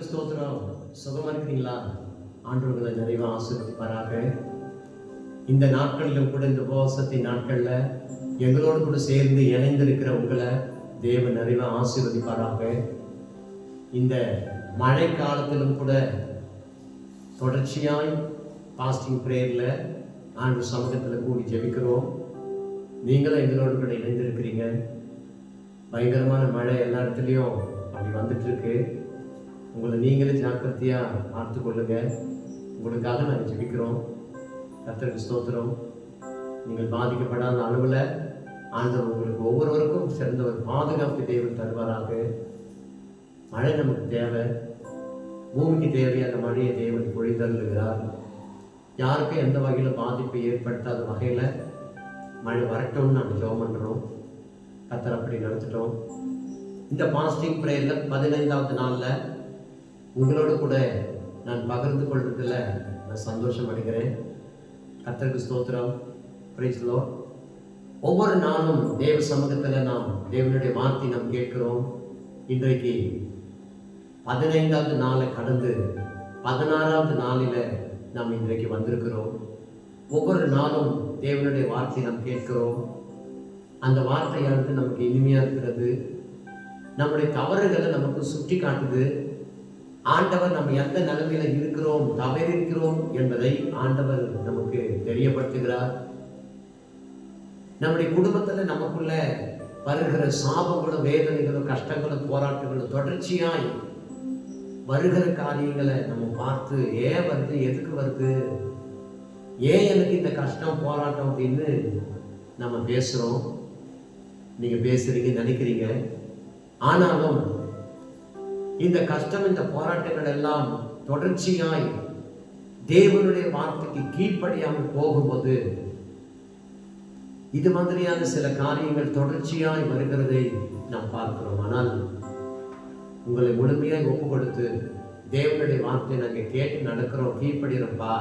ஸ்தோத்திரம். சுகமாக இருக்கிறீங்களா? ஆண்டவர்களை நிறைவாக ஆசிர்வதிப்பாராக. இந்த நாட்களிலும் கூட இந்த உபவாசத்தின் நாட்களில் எங்களோடு கூட சேர்ந்து இணைந்திருக்கிற உங்களை தேவ நிறைவாக ஆசீர்வதிப்பாராக. இந்த மழை காலத்திலும் கூட தொடர்ச்சியாய் பாஸ்டிங் ப்ரேயரில் ஆண்டு சமூகத்தில் கூடி ஜெபிக்கிறோம். நீங்களும் எங்களோடு கூட இணைந்திருக்கிறீங்க. பயங்கரமான மழை எல்லா இடத்துலையும் அப்படி வந்துட்டு இருக்கு. உங்களை நீங்களே ஜாக்கிரதையாக பார்த்து கொள்ளுங்க. உங்களுக்காக நாங்கள் ஜெபிக்கிறோம். கர்த்தருக்கு ஸ்தோத்திரம். நீங்கள் பாதிக்கப்படாத அளவில் ஆண்டவர் உங்களுக்கு ஒவ்வொருவருக்கும் சிறந்த ஒரு பாதுகாப்பு தேவன் தருவாராக. மழை நமக்கு தேவை. பூமிக்கு தேவையான மழையை தேவன் பொழிதருகிறார் யாருக்கும் எந்த வகையில் பாதிப்பை ஏற்படுத்தாத வகையில் மழை வரட்டும்னு நாங்கள் ஜோம் பண்ணுறோம் கத்தர் அப்படி நடத்திட்டோம். இந்த பாஸ்டிங் ப்ரேயரில் பதினைந்தாவது நாளில் உங்களோட கூட நான் பகிர்ந்து கொள்றதுல நான் சந்தோஷம் அடைகிறேன் கத்தருக்கு ஸ்தோத்திரம் பிரைஸ்லோ ஒவ்வொரு நாளும் தேவ சமூகத்தில் நாம் தேவனுடைய வார்த்தை நாம் கேட்கிறோம். இன்றைக்கு பதினைந்தாவது நாளை கடந்து பதினாறாவது நாளில் நாம் இன்றைக்கு வந்திருக்கிறோம். ஒவ்வொரு நாளும் தேவனுடைய வார்த்தை நாம் கேட்கிறோம். அந்த வார்த்தையானது நமக்கு இனிமையாக இருக்கிறது. நம்முடைய தவறுகளை நமக்கு சுட்டி காட்டுது ஆண்டவர் நம்ம எந்த நிலைமையில இருக்கிறோம் தவறிருக்கிறோம் என்பதை ஆண்டவர் நமக்கு தெரியப்படுத்துகிறார். நம்முடைய குடும்பத்தில் நமக்குள்ள வருகிற சாபங்களும் வேதனைகளும் கஷ்டங்களும் போராட்டங்களும் தொடர்ச்சியாய் வருகிற காரியங்களை நம்ம பார்த்து ஏன் வருது எதுக்கு வருது ஏன் எனக்கு இந்த கஷ்டம் போராட்டம் அப்படின்னு நம்ம பேசுகிறோம் நீங்கள் பேசுகிறீங்க நினைக்கிறீங்க. ஆனாலும் இந்த கஷ்டம் இந்த போராட்டங்கள் எல்லாம் தொடர்ச்சியாய் தேவனுடைய வார்த்தைக்கு கீழ்ப்படியாமல் போகும்போது இது மாதிரியான சில காரியங்கள் தொடர்ச்சியாய் வருகிறதை நாம் பார்க்கிறோம். ஆனால் உங்களை முழுமையாய் ஒப்பு கொடுத்து தேவனுடைய வார்த்தை நாங்கள் கேட்டு நடக்கிறோம் கீழ்ப்படுகிறோம்ப்பா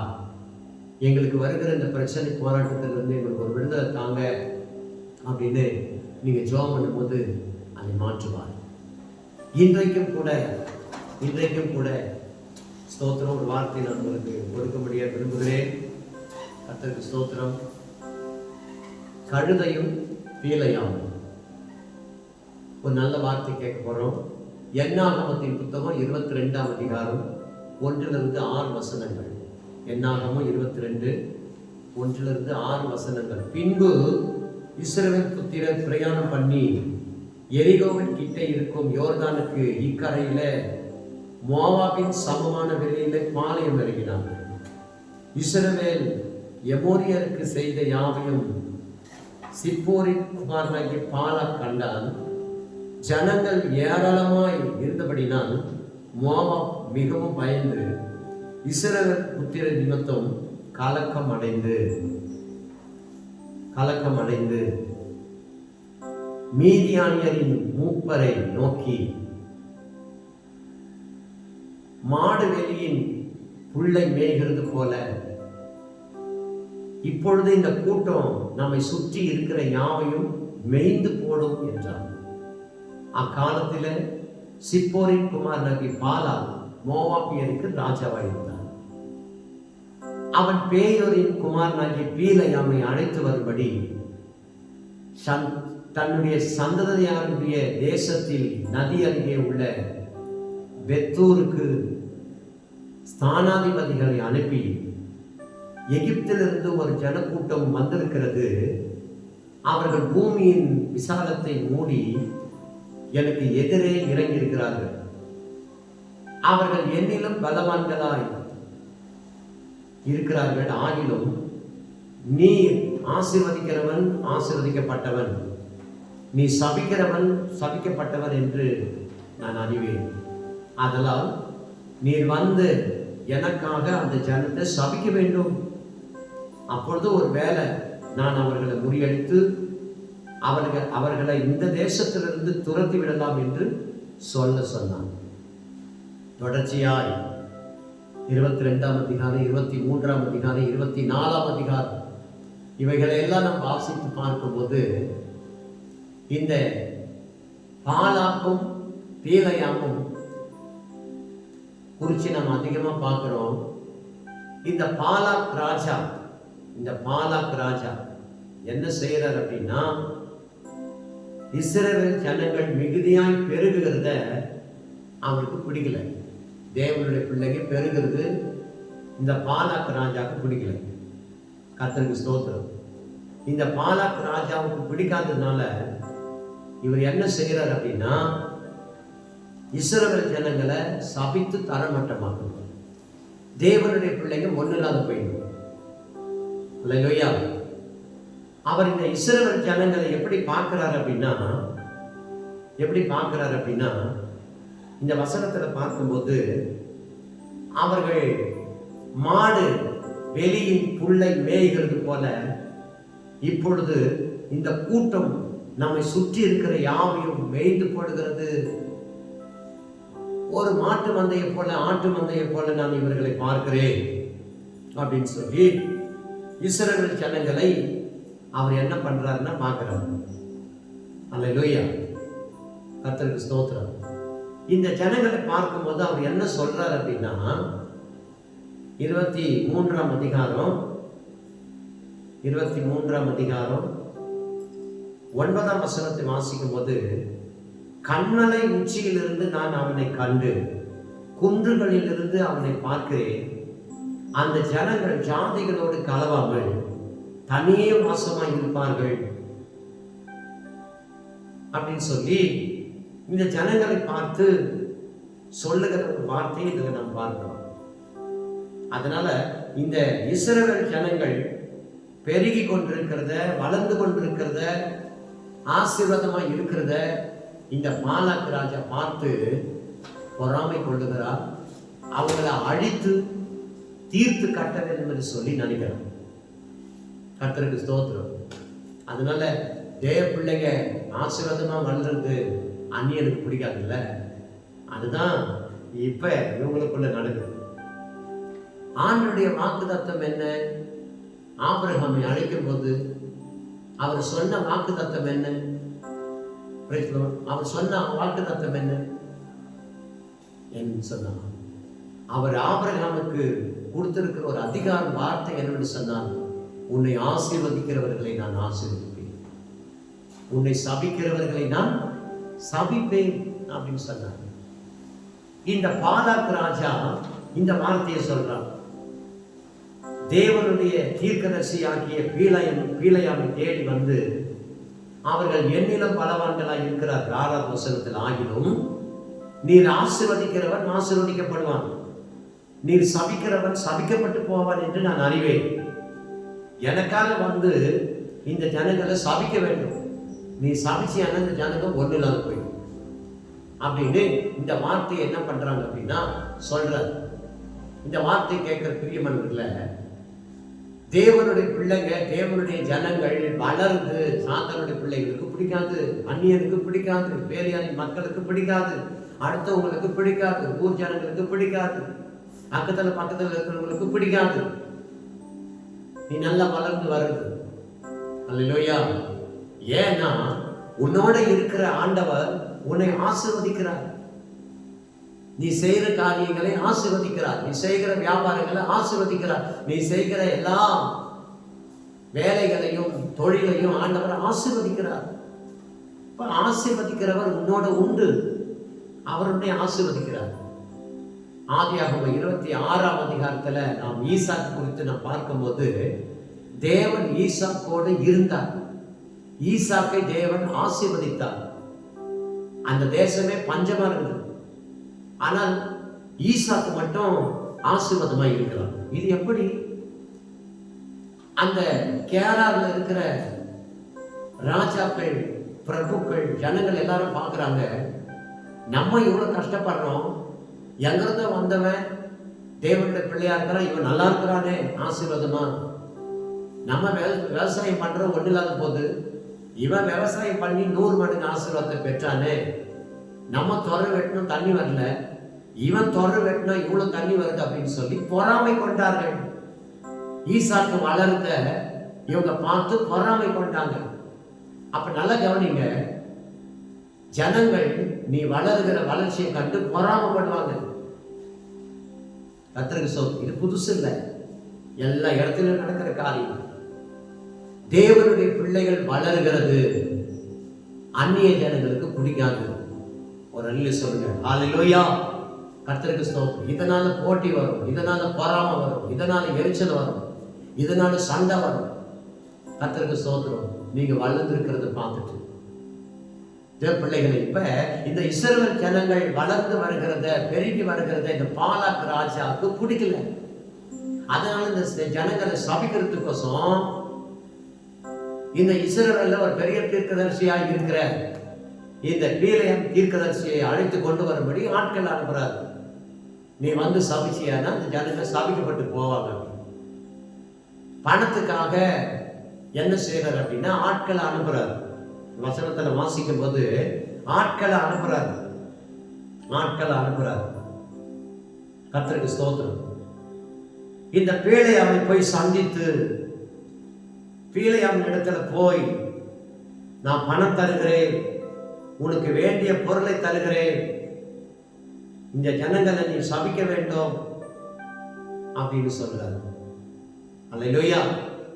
எங்களுக்கு வருகிற இந்த பிரச்சனை போராட்டத்திலிருந்து எங்களுக்கு ஒரு விடுதலை தாங்க அப்படின்னு நீங்கள் ஜோம் பண்ணும்போது அதை மாற்றுவார். இன்றைக்கும் கூட இன்றைக்கும் கூட ஸ்தோத்திரம் ஒரு வார்த்தை நான் உங்களுக்கு கொடுக்க முடிய விரும்புகிறேன். கர்த்தருக்கு ஸ்தோத்திரம். கழுதையும் பீலையாம். ஒரு நல்ல வார்த்தை கேட்க போறோம். எண்ணாகமத்தின் புத்தகம் இருபத்தி ரெண்டாம் அதிகாரம் ஒன்றிலிருந்து ஆறு வசனங்கள். எண்ணாகமம் இருபத்தி ரெண்டு ஒன்றிலிருந்து ஆறு வசனங்கள். பின்பு இஸ்ரவேல் புத்திரர் பிரயாணம் பண்ணி எரிகோவின் கிட்ட இருக்கும் யோர்தானுக்கு இக்கரையில மோவாவின் சமமான வெளியில பாளையம் இறங்கினார்கள் இஸ்ரவேல் எமோரியருக்கு செய்த யாவையும் சிப்போரின் குமாரனாகிய பாலா கண்டால் ஜனங்கள் ஏராளமாய் இருந்தபடினால் மோவா மிகவும் பயந்து இஸ்ரவேல் புத்திர நிமித்தம் கலக்கம் அடைந்து கலக்கம் அடைந்து மீதியானியரின் மூப்பரை நோக்கி மாடு வெளியின் புல்லை மேய்கிறது போல இப்பொழுது இந்த கூட்டம் நம்மை சுற்றி இருக்கிற யாவையும் மெய்ந்து போடும் என்றார் அக்காலத்தில் சிப்போரின் குமார் நபி பாலா மோவாப்பியருக்கு ராஜாவாயிருந்தார் அவன் பேயோரின் குமாரனாகிய பீலையாமை அழைத்து வரும்படி சந்த் தன்னுடைய சந்ததியாருடைய தேசத்தில் நதி அருகே உள்ள பெத்தூருக்கு ஸ்தானாதிபதிகளை அனுப்பி எகிப்திலிருந்து ஒரு ஜனக்கூட்டம் வந்திருக்கிறது. அவர்கள் பூமியின் விசாலத்தை மூடி எனக்கு எதிரே இறங்கியிருக்கிறார்கள். அவர்கள் என்னிலும் பலவான்களாய் இருக்கிறார்கள். ஆகிலும் நீர் ஆசிர்வதிக்கிறவன் ஆசிர்வதிக்கப்பட்டவன். நீ சபிக்கிறவன் சபிக்கப்பட்டவன் என்று நான் அறிவேன். அதனால் நீர் வந்து எனக்காக அந்த ஜனத்தை சபிக்க வேண்டும். அப்பொழுது ஒரு வேலை நான் அவர்களை முறியடித்து அவர்கள் அவர்களை இந்த தேசத்திலிருந்து துரத்தி விடலாம் என்று சொல்ல சொன்னான். தொடர்ச்சியாய் இருபத்தி ரெண்டாம் அதிகாரம் இருபத்தி மூன்றாம் அதிகாரம் இருபத்தி நாலாம் அதிகாரம் இவைகளை எல்லாம் நாம் வாசித்து பார்க்கும்போது இந்த பாலாக்கும் பீலையாமும் குறித்து நம்ம அதிகமாக பார்க்குறோம். இந்த பாலாக் ராஜா இந்த பாலாக் ராஜா என்ன செய்கிறார் அப்படின்னா இஸ்ரவேல் ஜனங்கள் மிகுதியாய் பெருகுகிறத அவனுக்கு பிடிக்கல. தேவனுடைய பிள்ளைங்க பெருகிறது இந்த பாலாக் ராஜாவுக்கு பிடிக்கல. கர்த்தருக்கு ஸ்தோத்திரம். இந்த பாலாக் ராஜாவுக்கு பிடிக்காததுனால இவர் என்ன செய்கிறார் அப்படின்னா இஸ்ரவேல் ஜனங்களை சபித்து தரமட்டமாக்கணும் தேவனுடைய பிள்ளைங்க ஒன்றும் இல்லாத போயிடும். இல்லையா அவர் இந்த இஸ்ரவேல் ஜனங்களை எப்படி பார்க்கிறார் அப்படின்னா எப்படி பார்க்கிறார் அப்படின்னா இந்த வசனத்தில் பார்க்கும்போது அவர்கள் மாடு வெளியின் புல்லை மேய்கிறது போல இப்பொழுது இந்த கூட்டம் நம்மை சுற்றி இருக்கிற யாவையும் மேய்ந்து போடுகிறது. ஒரு மாட்டு மந்தையை போல ஆட்டு மந்தையை போல நான் இவர்களை பார்க்கிறேன் அப்படின்னு சொல்லி இஸ்ரவேல் ஜனங்களை அவர் என்ன பண்றாருன்னா பார்க்கிறார். அல்ல லோய்யா கர்த்தருக்கு ஸ்தோத்திரம். இந்த ஜனங்களை பார்க்கும்போது அவர் என்ன சொல்றார் அப்படின்னா இருபத்தி மூன்றாம் அதிகாரம் இருபத்தி மூன்றாம் அதிகாரம் ஒன்பதாம் வசனத்தை வாசிக்கும் போது கண்மலை உச்சியிலிருந்து நான் அவனை கண்டு குன்றுகளிலிருந்து அவனை பார்க்கிறேன். அந்த ஜனங்கள் ஜாதிகளோடு கலவாமல் தனியே வாசமாக இருப்பார்கள் அப்படின்னு சொல்லி இந்த ஜனங்களை பார்த்து சொல்லுகிற ஒரு வார்த்தையை இதில் நாம் பார்க்கிறோம். அதனால இந்த இஸ்ரவேல் ஜனங்கள் பெருகி கொண்டிருக்கிறத வளர்ந்து கொண்டிருக்கிறத ஆசீர்வாதமாக இருக்கிறத இந்த மாலாக்கு ராஜா பார்த்து பொறாமை கொள்ளுகிறார். அவங்கள அழித்து தீர்த்து கட்ட வேண்டும் என்று சொல்லி நினைக்கிறோம் கத்தருக்கு ஸ்தோத்திரம். அதனால தேவ பிள்ளைங்க ஆசீர்வாதமா வளர்றது அந்நியனுக்கு பிடிக்காதுல்ல? அதுதான் இப்ப இவங்களுக்குள்ள நடக்குது. ஆண்டுடைய வாக்குதத்தம் என்ன? ஆபிரகாமை அழைக்கும் போது அவர் சொன்ன வாக்கு தத்தம் என்ன அவர் சொன்ன வாக்கு தத்தம் என்ன? என்று சொன்னார். அவர் ஆபரகாமுக்கு கொடுத்திருக்கிற ஒரு அதிகார வார்த்தை என்னன்னு சொன்னால் உன்னை ஆசீர்வதிக்கிறவர்களை நான் ஆசீர்வதிப்பேன். உன்னை சபிக்கிறவர்களை நான் சபிப்பேன் அப்படின்னு சொன்னார். இந்த பாலாக் ராஜா இந்த வார்த்தையை சொல்றான். தேவனுடைய தீர்க்கதரிசியாகிய பீலையம் பீலையாமை தேடி வந்து அவர்கள் என்னிலும் பலவான்களாய் இருக்கிறார். ஆறாம் வசனத்தில் ஆகிலும் நீர் ஆசிர்வதிக்கிறவன் ஆசிர்வதிக்கப்படுவான் நீர் சபிக்கிறவன் சபிக்கப்பட்டு போவான் என்று நான் அறிவேன். எனக்காக வந்து இந்த ஜனங்களை சபிக்க வேண்டும். நீ சபிச்சியான இந்த ஜனங்கள் ஒண்ணு இல்லாத போயிடும். அப்படின்னு இந்த வார்த்தையை என்ன பண்றாங்க அப்படின்னா சொல்றாரு. இந்த வார்த்தை கேட்கிற பிரியமன்ல தேவனுடைய பிள்ளைங்க தேவனுடைய ஜனங்கள் வளர்ந்து சாத்தனுடைய பிள்ளைகளுக்கு பிடிக்காது அந்நியனுக்கு பிடிக்காது வேலையாளின் மக்களுக்கு பிடிக்காது அடுத்தவங்களுக்கு பிடிக்காது ஊர் ஜனங்களுக்கு பிடிக்காது பக்கத்துல பக்கத்துல இருக்கிறவங்களுக்கு பிடிக்காது. நீ நல்லா வளர்ந்து வருது அல்லையா ஏன்னா உன்னோட இருக்கிற ஆண்டவர் உன்னை ஆசிர்வதிக்கிறார். நீ செய்கிற காரியங்களை ஆசிர்வதிக்கிறார். நீ செய்கிற வியாபாரங்களை ஆசிர்வதிக்கிறார். நீ செய்கிற எல்லா வேலைகளையும் தொழிலையும் ஆண்டவர் ஆசீர்வதிக்கிறார். இப்ப ஆசிர்வதிக்கிறவர் உன்னோட உண்டு. அவருடைய ஆசீர்வதிக்கிறார். ஆதியாகமம் இருபத்தி ஆறாம் அதிகாரத்துல நாம் ஈசாக்கு குறித்து நாம் பார்க்கும்போது தேவன் ஈசாக்கோடு இருந்தார். ஈசாக்கை தேவன் ஆசீர்வதித்தார். அந்த தேசமே பஞ்சமா இருந்தது. ஆனால் ஈசாக்கு மட்டும் ஆசீர்வாதமாக இருக்கிறார். இது எப்படி? அந்த கேரளாவில் இருக்கிற ராஜாக்கள் பிரபுக்கள் ஜனங்கள் எல்லாரும் பார்க்குறாங்க. நம்ம இவ்வளோ கஷ்டப்படுறோம்? எங்கிருந்தோ வந்தவன் தேவனுடைய பிள்ளையா இருக்கிறான் இவன் நல்லா இருக்கிறானே ஆசீர்வாதமா? நம்ம விவ- விவசாயம் பண்ற ஒண்ணு இல்லாத போது இவன் விவசாயம் பண்ணி நூறு மடங்கு ஆசீர்வாதத்தை பெற்றானே. நம்ம துறை வெட்டணும் தண்ணி வரல. இவன் தொடர் வெட்டினா இவ்வளவு தண்ணி வருது அப்படின்னு சொல்லி பொறாமை கொண்டார்கள். ஈசாக்கு வளர்ந்த இவங்க பார்த்து பொறாமை கொண்டாங்க. அப்ப நல்லா கவனிங்க. ஜனங்கள் நீ வளருகிற வளர்ச்சியை கண்டு பொறாமப்படுவாங்க கத்திரக்கு சொல் இது புதுசு இல்லை. எல்லா இடத்துலையும் நடக்கிற காரியம். தேவனுடைய பிள்ளைகள் வளர்கிறது. அந்நிய ஜனங்களுக்கு பிடிக்காது. ஒரு நல்ல சொல்லுங்க. ஆலையிலோயா கர்த்தருக்கு ஸ்தோத்திரம். இதனால போட்டி வரும் இதனால பொறாமை வரும் இதனால எரிச்சல் வரும் இதனால சண்டை வரும். கர்த்தருக்கு ஸ்தோத்திரம். நீங்க வளர்ந்துருக்கிறத பார்த்துட்டு. தேவ பிள்ளைகளை இப்ப இந்த இஸ்ரவேல் ஜனங்கள் வளர்ந்து வருகிறத பெருகி வருகிறத இந்த பாலாக்கு ராஜாவுக்கு பிடிக்கல. அதனால இந்த ஜனங்களை சபிக்கிறதுக்கோசம் இந்த இஸ்ரவேல்ல ஒரு பெரிய தீர்க்கதரிசியா இருக்கிற இந்த பீலையம் தீர்க்கதரிசியை அழைத்து கொண்டு வரும்படி ஆட்கள் அனுப்புறாரு நீ வந்து சபிச்சியானா? அந்த ஜனங்கள் சபிக்கப்பட்டு போவாங்க. பணத்துக்காக என்ன செய்யறாரு அப்படின்னா ஆட்களை அனுப்புறாரு. வசனத்துல வாசிக்கும் போது ஆட்களை அனுப்புறாரு. ஆட்களை அனுப்புறாரு. கர்த்தருக்கு ஸ்தோத்திரம். இந்த பேழையாமை போய் சந்தித்து பீலையாம் இடத்துல போய் நான் பணம் தருகிறேன். உனக்கு வேண்டிய பொருளை தருகிறேன். இந்த ஜனங்களை நீ சபிக்க வேண்டும் அப்படின்னு சொல்றாரு. அல்லையா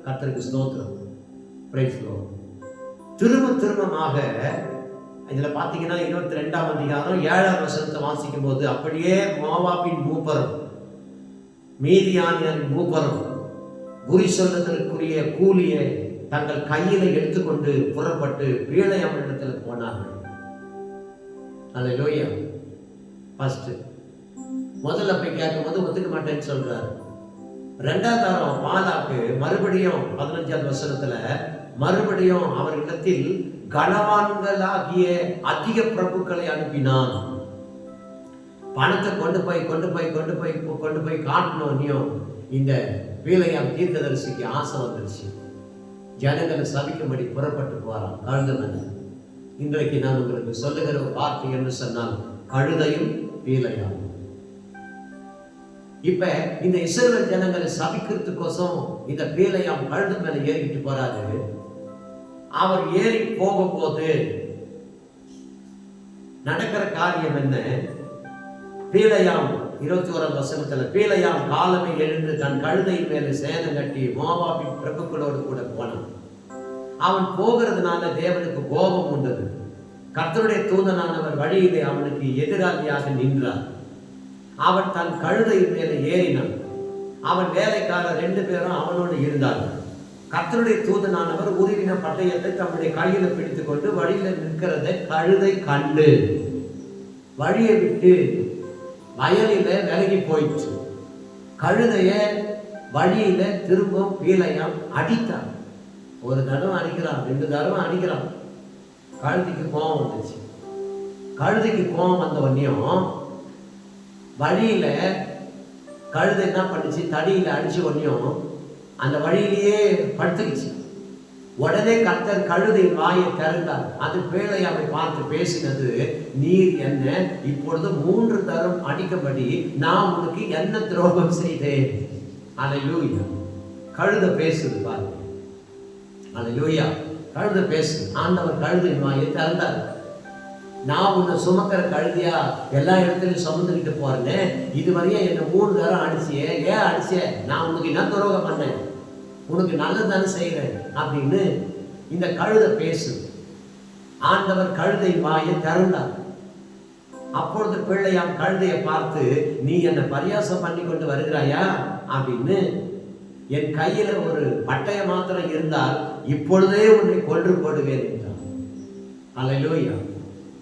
கர்த்தருக்கு ஸ்தோத்திரம். Praise திரும்ப திரும்பமாக இதில் பார்த்தீங்கன்னா இருபத்தி ரெண்டாம் அதிகாரம் ஏழாம் வசனத்தை வாசிக்கும் போது அப்படியே மோவாபின் மூப்பரம் மீதியானியன் மூப்பரம் குறி சொல்லத்திற்குரிய கூலியை தங்கள் கையில எடுத்துக்கொண்டு புறப்பட்டு பீழையம்மனிடத்தில் போனார்கள். அல்ல லோயா ஃபர்ஸ்ட் முதல்ல போய் கேட்கும்போது ஒத்துக்க மாட்டேன்னு சொல்றாரு. ரெண்டாவது தரம் பாலாக்கு மறுபடியும் பதினஞ்சாவது வசனத்துல மறுபடியும் அவர்களிடத்தில் கனவான்களாகிய அதிக பிரபுக்களை அனுப்பினான். பணத்தை கொண்டு போய் கொண்டு போய் கொண்டு போய் கொண்டு போய் காட்டணும் இந்த வீலையாம் தீர்க்கதரிசிக்கு ஆசை வந்துருச்சு. ஜனங்களை சபிக்கும்படி புறப்பட்டு போறான். கழுதமன இன்றைக்கு நான் உங்களுக்கு சொல்லுகிற ஒரு வார்த்தை என்று சொன்னால் கழுதையும் பீலையாகும். இப்ப இந்த இஸ்ரவேல் ஜனங்களை சபிக்கிறதுக்கோசம் இந்த பீலையாம் கழுது மேல ஏறிக்கிட்டு போறாரு. அவர் ஏறி போகும்போது நடக்கிற காரியம் என்ன? பீலையாம் இருபத்தி ஓராம் வசனத்துல பீலையாம் காலமே எழுந்து தன் கழுதை மேல சேதம் கட்டி மோவாபின் பிரபுக்களோடு கூட போனான். அவன் போகிறதுனால தேவனுக்கு கோபம் உண்டது. கர்த்தருடைய தூதனானவர் வழியிலே அவனுக்கு எதிராளியாக நின்றார். அவன் தன் கழுதை மேலே ஏறினான். அவன் வேலைக்காரர் ரெண்டு பேரும் அவனோடு இருந்தார்கள். கர்த்தருடைய தூதனானவர் உருவின பட்டயத்தை தம்முடைய கையில பிடித்துக் கொண்டு வழியில நிற்கிறதை கழுதை கண்டு. வழியை விட்டு வயலில விலகி போயிடுச்சு கழுதைய வழியில திரும்பும் பீலையாம் அடித்தான். ஒரு தடவை அடிக்கிறான் ரெண்டு தடவை அடிக்கிறான். கழுதிக்கு கோபம் வந்துச்சு கழுதைக்கு கோபம் வந்த உடனேயும் வழியில கழுதை என்ன பண்ணுச்சு? தடியில அடிச்சு உடனேயும் அந்த வழியிலேயே படுத்துக்கிச்சு. உடனே கர்த்தர் கழுதை வாயை திறந்தார். அது பேழையாவை பார்த்து பேசினது நீர் என்ன? இப்பொழுது மூன்று தரம் அடிக்கபடி நான் உனக்கு என்ன துரோகம் செய்தேன்? அலையூயா கழுத பேசுது பாருங்க. அலையூயா கழுத பேசு. ஆண்டவர் கழுதை வாயை திறந்தார் நான் உன்னை சுமக்கிற கழுதியா எல்லா இடத்துலையும் சுமந்துக்கிட்டு போறேன்னு இதுவரையும் என்னை மூணு தரம் அடிச்சியே. ஏன் அடிச்சே நான் உனக்கு என்ன துரோகம் பண்ணேன்? உனக்கு நல்லது தானே செய்கிறேன் அப்படின்னு இந்த கழுதை பேசு. ஆண்டவர் கழுதை வாயை திறந்தார். அப்பொழுது பிள்ளையாம் கழுதையை பார்த்து நீ என்னை பரியாசம் பண்ணி கொண்டு வருகிறாயா? அப்படின்னு என் கையில் ஒரு பட்டயம் மாத்திரம் இருந்தால் இப்பொழுதே உன்னை கொன்று போடுவேன் என்றான். அலையிலோயா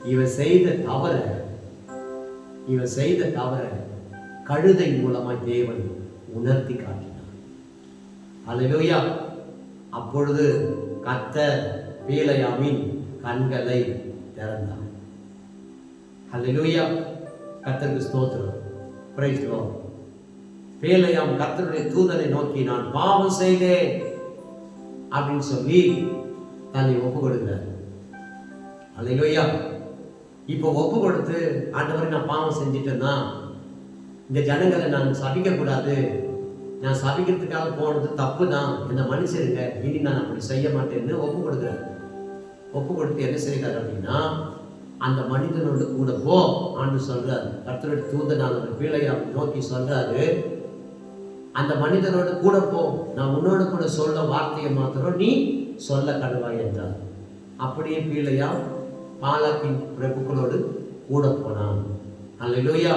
இவன் செய்த தவற இவன் செய்த தவற கழுதை மூலமாய் தேவன் உணர்த்தி காட்டினார். அலையிலோயா அப்பொழுது கத்த பீலையாமின் கண்களை திறந்தார் அல்லையா. கத்தருக்கு ஸ்தோத்திரம். பிரைஸ் பேலையாம் கத்தருடைய தூதனை நோக்கி நான் பாவம் செய்தேன். அப்படின்னு சொல்லி தன்னை ஒப்பு கொடுக்கிறார் அல்லையா இப்போ ஒப்பு கொடுத்து ஆண்டவரை நான் பாவம் செஞ்சிட்டேன்னா இந்த ஜனங்களை நான் சபிக்கக்கூடாது. நான் சபிக்கிறதுக்காக போனது தப்பு தான் என்னை மன்னிச்சிருங்க இனி நான் அப்படி செய்ய மாட்டேன்னு ஒப்பு கொடுக்குறேன் ஒப்பு கொடுத்து என்ன செய்கிறார் அப்படின்னா அந்த மனிதனோடு கூட போ ஆண்டு சொல்றாரு. கர்த்தருடைய தூதனானவர் பிள்ளையா நோக்கி சொல்றாரு அந்த மனிதனோடு கூட போ. நான் உன்னோடு கூட சொல்ல வார்த்தையை மாத்திரம் நீ சொல்ல கடவாய் என்றார். அப்படியே பீழையா பாலாக்கின் பிரபுக்களோடு கூட போனான். அல்லேலூயா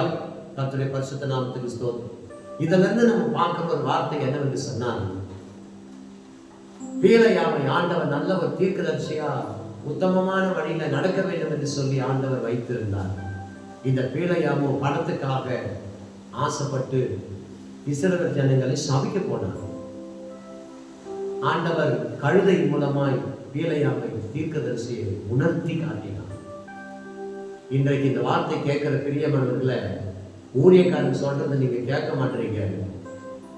கத்துடைய பரிசுத்த நாமத்துக்கு ஸ்தோத்திரம். இதுல இருந்து நம்ம பார்க்கிற ஒரு வார்த்தை என்னவென்று சொன்னால் பீழையாவை ஆண்டவர் நல்ல ஒரு தீர்க்கதரிசியா உத்தமமான வழியில நடக்க வேண்டும் என்று சொல்லி ஆண்டவர் வைத்திருந்தார். இந்த பீழையாமோ பணத்துக்காக ஆசைப்பட்டு இஸ்ரவேல் ஜனங்களை சபிக்க போனார். ஆண்டவர் கழுதை மூலமாய் பீலையாமை தீர்க்கதரிசியை உணர்த்தி காட்டினார். இன்றைக்கு இந்த வார்த்தை கேட்கிற பிரியமானவர்களை ஊழியக்காரன் சொல்றதை நீங்க கேட்க மாட்டீங்க.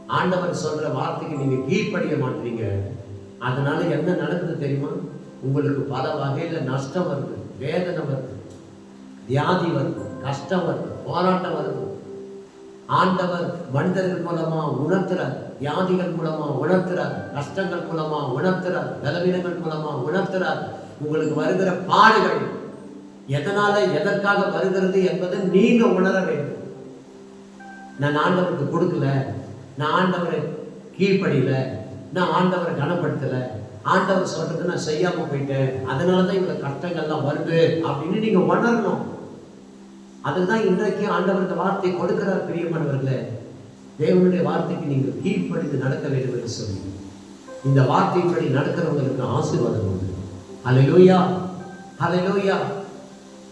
ஆண்டவர் சொல்ற வார்த்தைக்கு நீங்க கீழ்ப்படிய மாட்டீங்க. அதனால என்ன நடக்குது தெரியுமா? உங்களுக்கு பல வகையில நஷ்டம் வருது வேதனை வருது வியாதி வருது கஷ்டம் வருது போராட்டம் வருது. ஆண்டவர் மனிதர்கள் மூலமா உணர்த்துறார் வியாதிகள் மூலமா உணர்த்துறார் கஷ்டங்கள் மூலமா உணர்த்துறார் பலவீனங்கள் மூலமா உணர்த்துறார். உங்களுக்கு வருகிற பாடுகள் எதனால எதற்காக வருகிறது என்பதை நீங்க உணர வேண்டும். நான் ஆண்டவருக்கு கொடுக்கல நான் ஆண்டவரை கீழ்ப்படியில நான் ஆண்டவரை கனப்படுத்தல ஆண்டவர் சொல்றது நான் செய்யாம போயிட்டேன் அதனாலதான் இவ்வளவு கஷ்டங்கள்லாம் வருது அப்படின்னு நீங்க உணரணும். அதுதான் இன்றைக்கு ஆண்டவர் இந்த வார்த்தை கொடுக்கிறார் பிரியமானவர்களே. தேவனுடைய வார்த்தைக்கு நீங்கள் கீழ்ப்படிந்து நடக்க வேண்டும் என்று சொல்லி இந்த வார்த்தைப்படி நடக்கிறவங்களுக்கு ஆசீர்வாதம் உண்டு. அலையோயா அலையோயா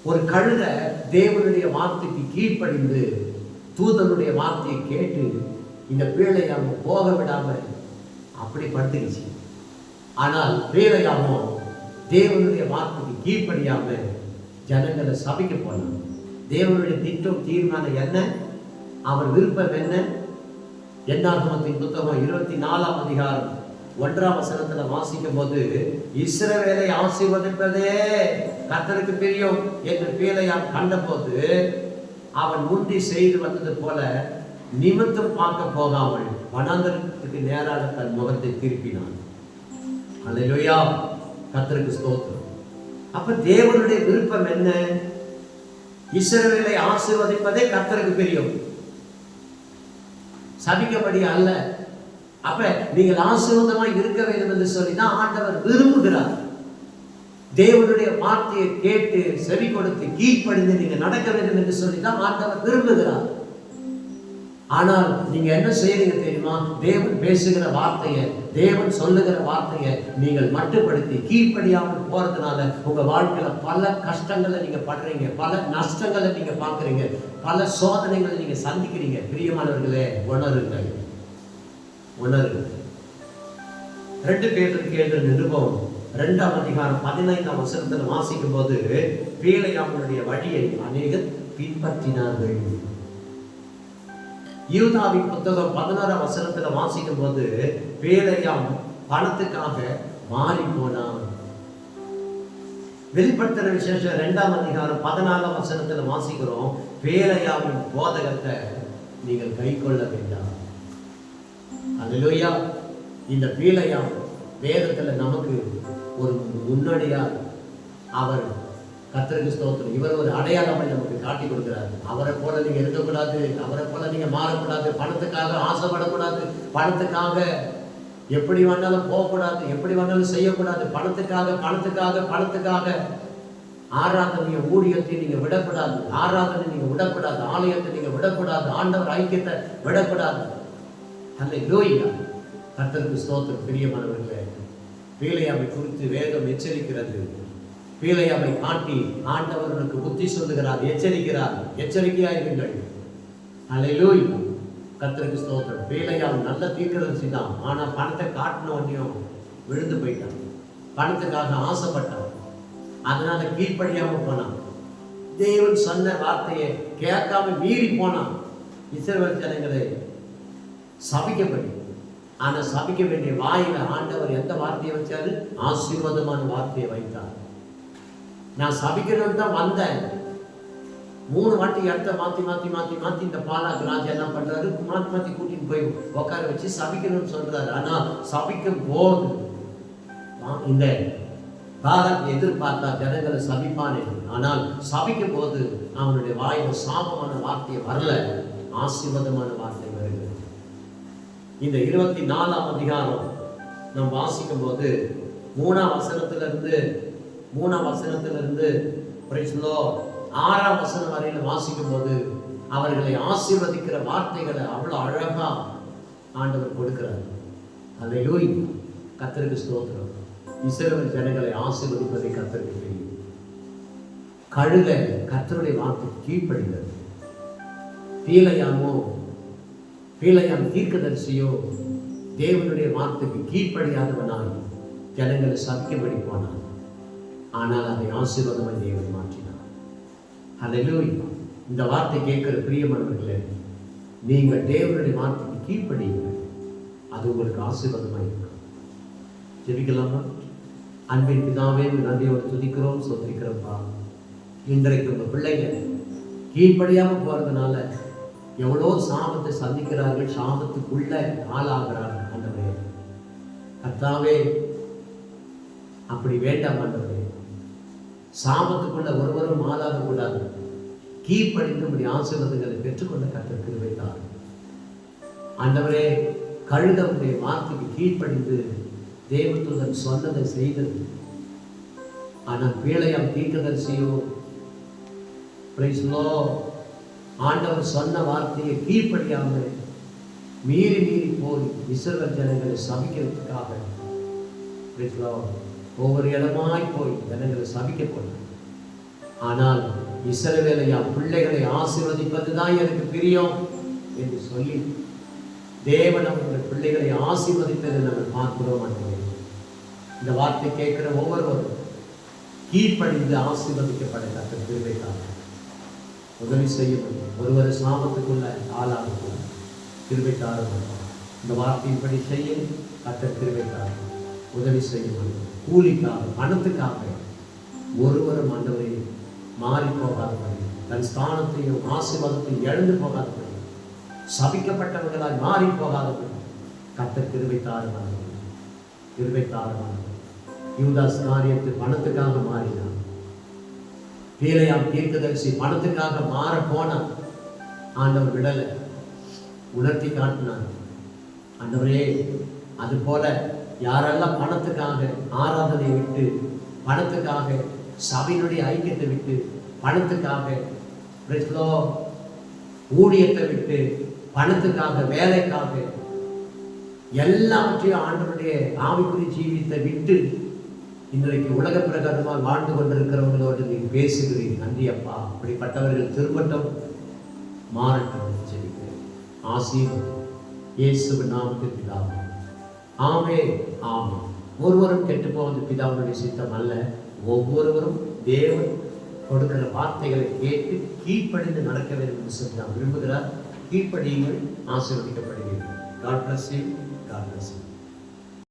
ஒரு கழுதை தேவனுடைய வார்த்தைக்கு கீழ்ப்படிந்து தூதனுடைய வார்த்தையை கேட்டு இந்த பேழையாம போக விடாமல் அப்படி படுத்துக்கிச்சு ஆனால் பேழையாமோ தேவனுடைய வார்த்தைக்கு கீழ்ப்படியாமல் ஜனங்களை சபிக்க போனாங்க. தேவனுடைய திட்டம் தீர்மானம் என்ன? அவர் விருப்பம் என்ன? எண்ணாகமத்தின் புத்தகம் இருபத்தி நாலாம் அதிகாரம் ஒன்றாம் வசனத்துல வாசிக்கும் போது இஸ்ரவேலை ஆசீர்வதிப்பதே கத்தருக்கு பிரியும் என்று பேலையாம் கண்டபோது அவன் முந்தி செய்து வந்தது போல நிமித்தம் பார்க்க போகாமல் வனாந்தரத்துக்கு நேராக தன் முகத்தை திருப்பினான். அல்லேலூயா கத்தருக்கு ஸ்தோத்திரம். அப்ப தேவனுடைய விருப்பம் என்ன? இஸ்ரவேலை ஆசீர்வதிப்பதே கர்த்தருக்கு பிரியம். சபிக்கப்படி அல்ல. அப்ப நீங்கள் ஆசீர்வாதமாய் இருக்க வேண்டும் என்று சொல்லி தான் ஆண்டவர் விரும்புகிறார். தேவனுடைய வார்த்தையை கேட்டு செவி கொடுத்து கீழ்ப்படிந்து நீங்க நடக்க வேண்டும் என்று சொல்லி தான் ஆண்டவர் விரும்புகிறார். ஆனால் நீங்க என்ன செய்யறீங்க தெரியுமா? தேவன் பேசுகிற வார்த்தையை தேவன் சொல்லுகிற வார்த்தையை நீங்கள் மட்டுப்படுத்தி கீழ்ப்படியாமல் போறதுனால உங்க வாழ்க்கையில பல கஷ்டங்களை நீங்க படுறீங்க பல நஷ்டங்களை நீங்க பார்க்குறீங்க பல சோதனைகளை நீங்க சந்திக்கிறீங்க. பிரியமானவர்களே உணருங்கள். உணருங்கள். ரெண்டு பேருக்கு என்று நிருபம். ரெண்டாம் அதிகாரம் பதினைந்தாம் வசனத்தில் வாசிக்கும் போது பேலையாமனுடைய வழியை அநேகர் பின்பற்றினார்கள். யூதாவின் புத்தகம் பதினோராம் வசனத்துல வாசிக்கும் போது பேலையாம் பணத்துக்காக மாறி போனான் வெளிப்படுத்தின விசேஷம் ரெண்டாம் அதிகாரம் பதினாலாம் வசனத்துல வாசிக்கிறோம் பேரையாவின் போதகத்தை நீங்கள் கை கொள்ள வேண்டாம். அல்லேலூயா இந்த பீலையாம் வேதத்துல நமக்கு ஒரு முன்னோடியா அவர் கத்தருக்கு ஸ்தோத்திரம். இவர் ஒரு அடையாளமை நமக்கு காட்டி கொடுக்கிறார். அவரை போல நீங்க இருக்கக்கூடாது அவரை போல நீங்க மாறக்கூடாது பணத்துக்காக ஆசைப்படக்கூடாது பணத்துக்காக எப்படி வேணாலும் போகக்கூடாது எப்படி வேணாலும் செய்யக்கூடாது பணத்துக்காக பணத்துக்காக பணத்துக்காக ஆராதனைய ஊழியத்தை நீங்க விடக்கூடாது ஆராதனை நீங்க விடக்கூடாது ஆலயத்தை நீங்க விடக்கூடாது ஆண்டவர் ஐக்கியத்தை விடக்கூடாது. அல்ல லோயா கர்த்தருக்கு ஸ்தோத்திரம். பிரியமானவர்களே பீலையாமை குறித்து வேதம் எச்சரிக்கிறது. பீலையாமை காட்டி ஆண்டவர்களுக்கு புத்தி சொல்லுகிறார் எச்சரிக்கிறார். எச்சரிக்கையாயிருங்கள். அல்லேலூய் கத்திரக்கு ஸ்தோத்திரம். பீலையாம் நல்ல தீர்க்கதரிசி தான். ஆனால் பணத்தை காட்டின உடனேயும் விழுந்து போயிட்டான். பணத்துக்காக ஆசைப்பட்டான். அதனால கீழ்ப்படியாம போனான். தேவன் சொன்ன வார்த்தையை கேட்காம மீறி போனான். இசைவர் ஜனங்களை சபிக்கப்படி. ஆனால் சபிக்க வேண்டிய வாயில ஆண்டவர் எந்த வார்த்தையை வச்சாரு? ஆசீர்வாதமான வார்த்தையை வைத்தார். நான் சபிக்கணும்னு தான் வந்தேன். மூணு வாட்டி இடத்த மாத்தி மாத்தி மாத்தி மாத்தி இந்த பாலாக்கு ராஜா என்ன பண்றாரு? மாத்தி மாத்தி கூட்டிட்டு போய் உட்கார வச்சு சபிக்கணும்னு சொல்றாரு. ஆனா சபிக்கும் போது இந்த பாலாக் எதிர்பார்த்தா ஜனங்களை சபிப்பானே. ஆனால் சபிக்கும் போது அவனுடைய வாயில சாபமான வார்த்தை வரல. ஆசீர்வாதமான வார்த்தை வருகிறது. இந்த இருபத்தி நாலாம் அதிகாரம் நாம் வாசிக்கும் போது மூணாம் வசனத்திலிருந்து மூணாம் வசனத்திலிருந்து ஆறாம் வசனம் வரையில் வாசிக்கும் போது அவர்களை ஆசீர்வதிக்கிற வார்த்தைகளை அவ்வளவு அழகா ஆண்டவர் கொடுக்கிறார். அல்லேலூய் கத்தருக்கு ஸ்தோத்திரம். இஸ்ரவேல் ஜனங்களை ஆசீர்வதிப்பதை கத்தருக்கு தெரியும் கழுத கத்தருடைய வார்த்தை கீழ்ப்படுகிறது பீலையாமோ பீலையாம் தீர்க்கதரிசியோ தேவனுடைய வார்த்தைக்கு கீழ்ப்படியாதவனாய் ஜனங்களை சத்தியப்படி போனான் ஆனால் அதை ஆசீர்வாதமாய் தேவன் மாற்றினார். ஹalleluya. இந்த வார்த்தை கேட்கிற பிரியமானவர்களே நீங்கள் தேவனுடைய வார்த்தைக்கு கீழ்ப்படியுங்க அது உங்களுக்கு ஆசீர்வாதமாக இருக்கும். ஜெபிக்கலாமா? அன்பின் பிதாவே நன்றியோடு துதிக்கிறோம் சோதரிக்கிறோம்ப்பா இன்றைக்கு உங்கள் பிள்ளைங்க கீழ்ப்படியாமல் போகிறதுனால எவ்வளோ சாபத்தை சந்திக்கிறார்கள் சாபத்துக்குள்ள ஆளாகிறார்கள் ஆண்டவரே கர்த்தாவே அப்படி வேண்டாம் ஆண்டவரே. சாபத்துக்குள்ள ஒருவரும் ஆளாக கூடாது கீழ்ப்படிந்து இப்படி ஆசீர்வாதங்களை பெற்றுக்கொண்ட கர்த்தர் கிருபைத்தார் ஆண்டவரே கழுதவுடைய வார்த்தைக்கு கீழ்ப்படிந்து தேவத்துடன் சொன்னதை செய்தது. ஆனால் பீழையம் தீர்க்கதரிசியோ பிரைஸ்லோ ஆண்டவர் சொன்ன வார்த்தையை கீழ்ப்படியாமல் மீறி மீறி போய் இஸ்ரவேல் ஜனங்களை சபிக்கிறதுக்காக பிரைஸ்லோ. ஒவ்வொரு இடமாய் போய் ஜனங்களை சபிக்க போனார் ஆனால் இஸ்ரவேலை என் பிள்ளைகளை ஆசீர்வதிப்பது தான் எனக்கு பிரியம் என்று சொல்லி தேவன் அவர்கள் பிள்ளைகளை ஆசீர்வதித்ததை நாங்கள் பார்க்கிறோம் ஆண்டவரே. இந்த வார்த்தை கேட்கிற ஒவ்வொருவரும் கீழ்ப்படிந்து ஆசீர்வதிக்கப்பட கத்தர் திருவைத்தார் உதவி செய்யும் ஒருவர் சாமத்துக்குள்ள ஆளாகும் திருவைத்தார் இந்த வார்த்தையின்படி செய்ய கத்தர் திருவைத்தார் உதவி செய்ய வேண்டும். கூலிக்காக பணத்துக்காக. ஒருவரும் ஆண்டவரை மாறி போகாதபடி தன் ஸ்தானத்தையும் ஆசீர்வாதத்தையும் இழந்து போகாதபடி சபிக்கப்பட்டவர்களால் மாறி போகாதபடி கத்த திருவைத்தார் திருவைத்தார் யூதாஸ் காரியத்து பணத்துக்காக மாறினான் பீலையாம் தீர்க்கதரிசி பணத்துக்காக மாற போனான் ஆண்டவர் விடலை. உணர்த்தி காட்டினார். ஆண்டவரே அது போல யாரெல்லாம் பணத்துக்காக ஆராதனை விட்டு பணத்துக்காக சபையினுடைய ஐக்கியத்தை விட்டு பணத்துக்காக ஊழியத்தை விட்டு பணத்துக்காக வேலைக்காக எல்லாவற்றையும் ஆண்டவருடைய ஆவிக்குரிய ஜீவித்தை விட்டு இன்றைக்கு உலக பிரகாரமாக வாழ்ந்து கொண்டிருக்கிறவங்களோடு நீங்கள் பேசுகிறீர்கள் நன்றி அப்பா. அப்படிப்பட்டவர்கள் திரும்பட்டும் மாறட்டும் என்று ஜெபிக்கிறேன். ஆசீர்வதி இயேசுவின் நாமத்தில் பிதாவே. ஆமே ஆமே. ஒருவரும் கெட்டு போவது பிதாவுடைய சித்தம் அல்ல. ஒவ்வொருவரும் தேவன் கொடுக்கிற வார்த்தைகளை கேட்டு கீழ்ப்படிந்து நடக்க வேண்டும் என்று சொல்லி நான் விரும்புகிறார். கீழ்ப்படியுங்கள் ஆசீர்வதிக்கப்படுவீர்கள். God bless you God bless you